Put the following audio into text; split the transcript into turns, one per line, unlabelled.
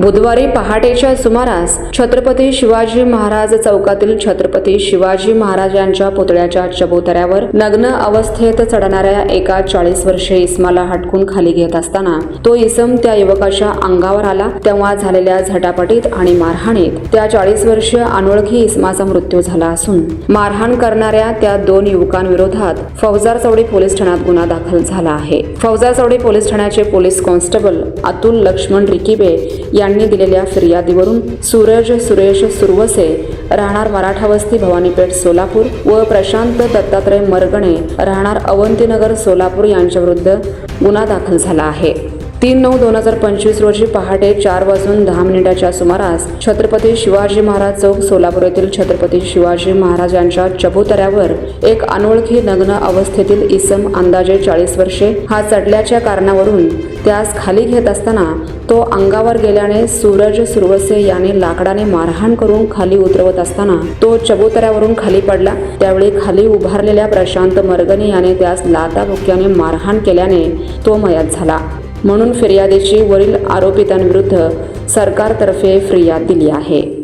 बुधवारी पहाटेच्या सुमारास छत्रपती शिवाजी महाराज चौकातील छत्रपती शिवाजी महाराज यांच्या पुतळ्याच्या चबुतऱ्यावर नग्न अवस्थेत चढणाऱ्या एका चाळीस वर्षीय इसमाला हटकून खाली घेत असताना तो इसम त्या युवकाच्या अंगावर आला. तेव्हा झालेल्या झटापटीत आणि मारहाणीत त्या चाळीस वर्षीय अनोळखी इस्माचा मृत्यू झाला असून मारहाण करणाऱ्या त्या दोन युवकांविरोधात फौजार चौडी पोलीस ठाण्यात गुन्हा दाखल झाला आहे. फौजार चौडी पोलीस ठाण्याचे पोलीस कॉन्स्टेबल अतुल लक्ष्मण रिकिबे यांनी दिलेल्या फिर्यादीवरून सूरज सुरेश सुरवसे राहणार मराठा वस्ती भवानीपेठ सोलापूर व प्रशांत दत्तात्रय मरगणे राहणार अवंतीनगर सोलापूर यांच्याविरुद्ध गुन्हा दाखल झाला आहे. तीन नऊ दोन हजार पंचवीस रोजी पहाटे चार वाजून दहा मिनिटाच्या सुमारास छत्रपती शिवाजी महाराज चौक सोलापूर येथील छत्रपती शिवाजी महाराज यांच्या चबुतऱ्यावर एक अनोळखी नग्न अवस्थेतील इसम अंदाजे चाळीस वर्षे हा चढल्याच्या कारणावरून त्यास खाली घेत असताना तो अंगावर गेल्याने सूरज सुरवसे याने लाकडाने मारहाण करून खाली उतरवत असताना तो चबुतऱ्यावरून खाली पडला. त्यावेळी खाली उभारलेल्या प्रशांत मर्गने याने त्यास लाताबुक्याने मारहाण केल्याने तो मयत झाला. म्हणून फिर्यादीची वरील आरोपितांविरुद्ध सरकारतर्फे फिर्याद दिली आहे.